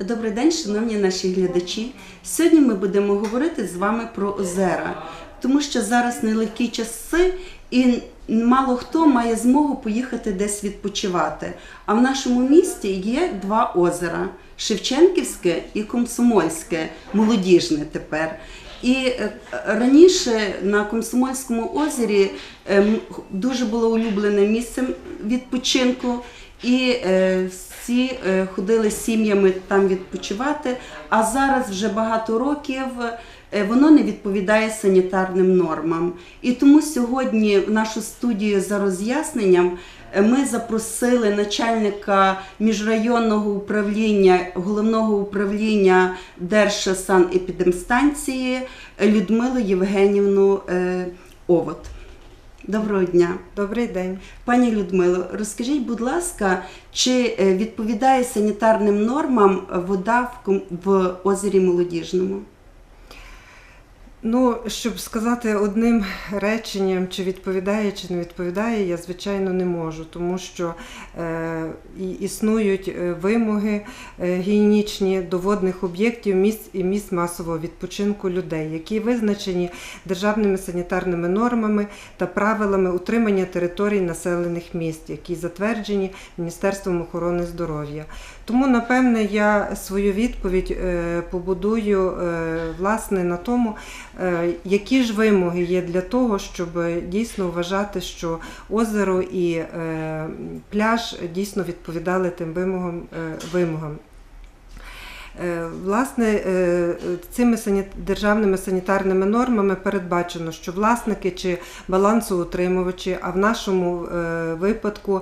Добрий день, шановні наші глядачі. Сьогодні ми будемо говорити з вами про озера, тому що зараз нелегкі часи і мало хто має змогу поїхати десь відпочивати. А в нашому місті є два озера: Шевченківське і Комсомольське, молодіжне тепер. І е, раніше на Комсомольському озері е, дуже було улюблене місцем відпочинку, і е, всі ходили з сім'ями там відпочивати. А зараз вже багато років воно не відповідає санітарним нормам. І тому сьогодні в нашу студію за роз'ясненням ми запросили начальника міжрайонного управління головного управління Держсанепідемстанції Людмилу Євгенівну е, Овод. Доброго дня. Добрий день. Пані Людмило, розкажіть, будь ласка, чи е, відповідає санітарним нормам вода в озері Молодіжному? Ну, щоб сказати одним реченням, чи відповідає, чи не відповідає, я звичайно не можу, тому що е, існують е, вимоги е, гігієнічні до водних об'єктів місць і місць масового відпочинку людей, які визначені державними санітарними нормами та правилами утримання територій населених міст, які затверджені Міністерством охорони здоров'я. Тому, напевне, я свою відповідь е, побудую власне на тому, які ж вимоги є для того, щоб дійсно вважати, що озеро і е, пляж дійсно відповідали тим вимогам. Е, Власне, е, цими державними санітарними нормами передбачено, що власники чи балансоутримувачі, а в нашому е, випадку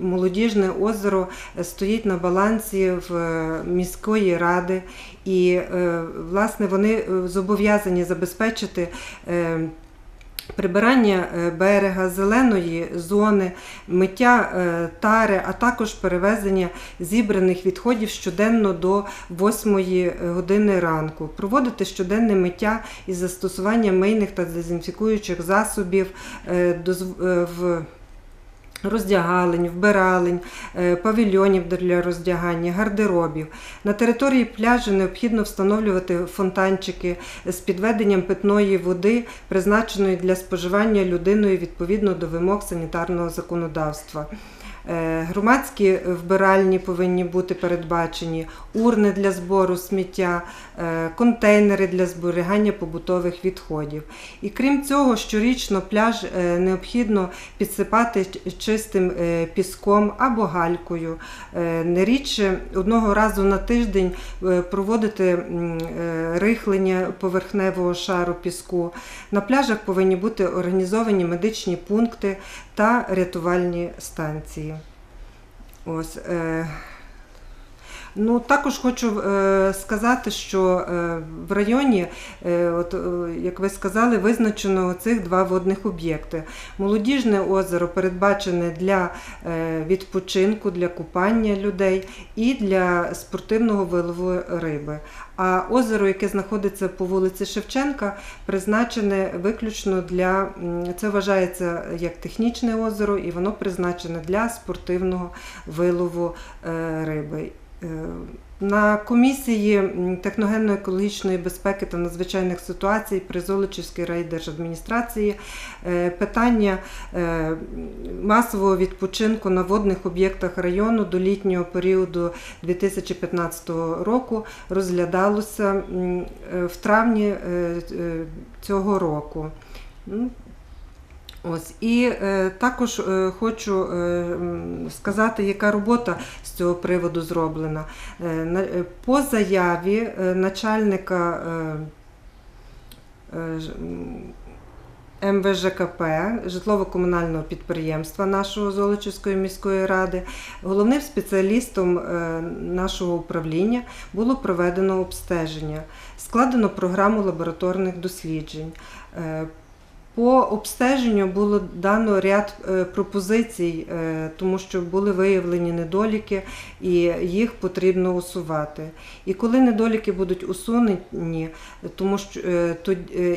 молодіжне озеро стоїть на балансі в міської ради, і власне вони зобов'язані забезпечити. Прибирання е, берега, зеленої зони, миття е, тари, а також перевезення зібраних відходів щоденно до 8 години ранку, проводити щоденне миття із застосування мийних та дезінфікуючих засобів е, в роздягалень, вбиралень, е, павільйонів для роздягання, гардеробів. На території пляжу необхідно встановлювати фонтанчики з підведенням питної води, призначеної для споживання людиною відповідно до вимог санітарного законодавства. Е, Громадські вбиральні повинні бути передбачені, урни для збору сміття, е, контейнери для зберігання побутових відходів. І крім цього, щорічно пляж е, необхідно підсипати чистим піском або галькою. Не рідше одного разу на тиждень проводити рихлення поверхневого шару піску. На пляжах повинні бути організовані медичні пункти та рятувальні станції. Ось. Е, Ну, також хочу е, сказати, що е, в районі, е, от, е, як ви сказали, визначено цих два водних об'єкти. Молодіжне озеро передбачене для е, відпочинку, для купання людей і для спортивного вилову риби. А озеро, яке знаходиться по вулиці Шевченка, призначене виключно для це вважається як технічне озеро, і воно призначене для спортивного вилову е, риби. Е, На комісії техногенно-екологічної безпеки та надзвичайних ситуацій при Золочівській райдержадміністрації е, питання е, масового відпочинку на водних об'єктах району до літнього періоду 2015 року розглядалося в травні цього року. Ось і е, також е, хочу е, сказати, яка робота з цього приводу зроблена. Е, е, по заяві е, начальника е, е, МВЖКП житлово-комунального підприємства нашого Золочівської міської ради, головним спеціалістом е, нашого управління було проведено обстеження, складено програму лабораторних досліджень. Е, По обстеженню було дано ряд е, пропозицій, е, тому що були виявлені недоліки, і їх потрібно усувати. І коли недоліки будуть усунені, тому що е,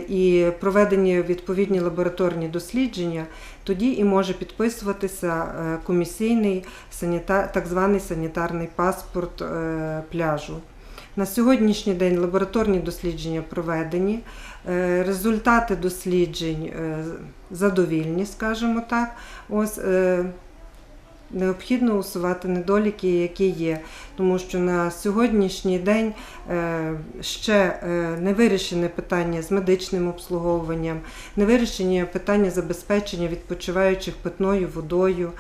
і проведені відповідні лабораторні дослідження, тоді і може підписуватися комісійний так званий санітарний паспорт пляжу. На сьогоднішній день лабораторні дослідження проведені. Е, Результати досліджень е, задовільні, скажімо так. Ось е, необхідно усувати недоліки, які є, тому що на сьогоднішній день е, ще е, не вирішене питання з медичним обслуговуванням, не вирішені питання забезпечення відпочиваючих питною водою.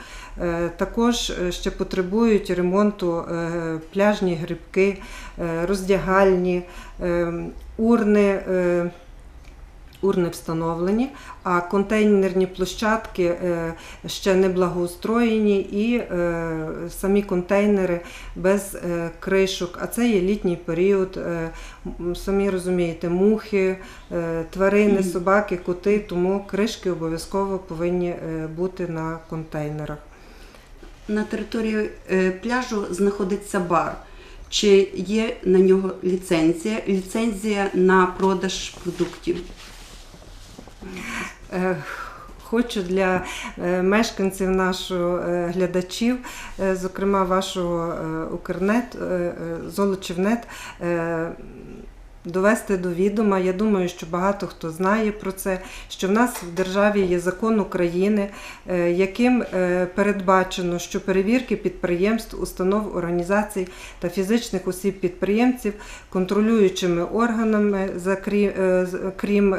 Е, Також ще потребують ремонту пляжні грибки, роздягальні, е, урни. Урни встановлені, а контейнерні площадки е, ще не благоустроєні і е, самі контейнери без е, кришок. А це є літній період. Самі розумієте, мухи, тварини, собаки, коти, тому кришки обов'язково повинні бути на контейнерах. На території пляжу знаходиться бар. Чи є на нього ліцензія? Ліцензія на продаж продуктів. Е, Хочу для е, мешканців нашого е, глядачів, зокрема вашого Укрнет, Золочівнет, довести до відома. Я думаю, що багато хто знає про це, що в нас в державі є закон України, е, яким е, передбачено, що перевірки підприємств, установ, організацій та фізичних осіб підприємців контролюючими органами, е, крім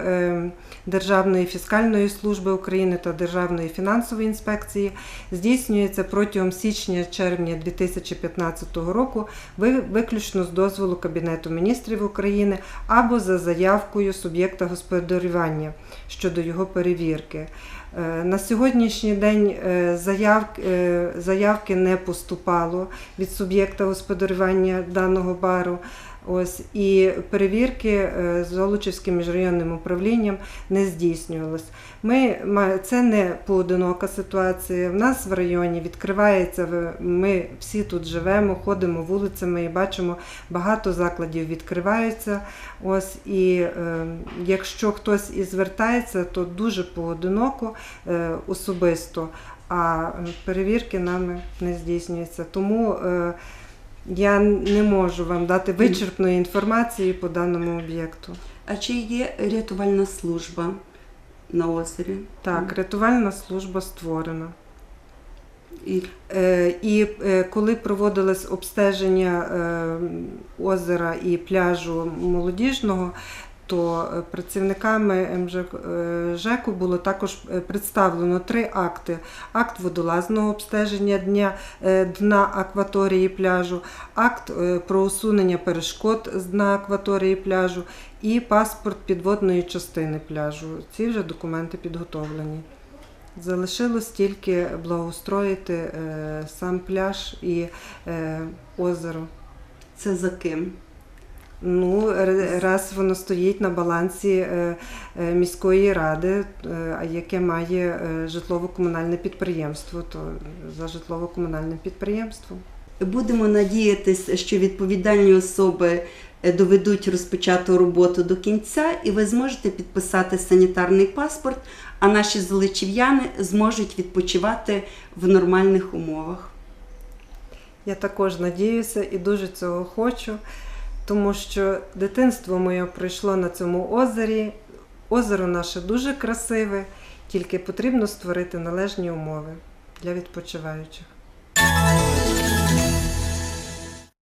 Державної фіскальної служби України та Державної фінансової інспекції, здійснюється протягом січня-червня 2015 року виключно з дозволу Кабінету міністрів України або за заявкою суб'єкта господарювання щодо його перевірки. Е, На сьогоднішній день е, е, заявки не поступало від суб'єкта господарювання даного бару. Ось і перевірки е, з Золочівським міжрайонним управлінням не здійснювалось. Ми це не поодинока ситуація. В нас в районі відкривається. Ми всі тут живемо, ходимо вулицями і бачимо, багато закладів відкриваються. Ось і е, якщо хтось і звертається, то дуже поодиноко е, особисто. А е, перевірки нами не здійснюються. Тому е, я не можу вам дати вичерпної інформації по даному об'єкту. А чи є рятувальна служба на озері? Так, рятувальна служба створена. І Е, І е, коли проводилось обстеження е, озера і пляжу молодіжного, то е, працівниками МЖЕК е, було також е, представлено три акти: акт водолазного обстеження дня, дна акваторії пляжу, акт про усунення перешкод з дна акваторії пляжу і паспорт підводної частини пляжу. Ці вже документи підготовлені. Залишилось тільки благоустроїти сам пляж і озеро. це за ким? Ну, раз воно стоїть на балансі е, е, міської ради, е, яке має житлово-комунальне підприємство, то за житлово-комунальним підприємством. Будемо надіятися, що відповідальні особи доведуть розпочату роботу до кінця, і ви зможете підписати санітарний паспорт, а наші золочів'яни зможуть відпочивати в нормальних умовах. Я також надіюся і дуже цього хочу, тому що дитинство моє пройшло на цьому озері. Озеро наше дуже красиве, тільки потрібно створити належні умови для відпочиваючих.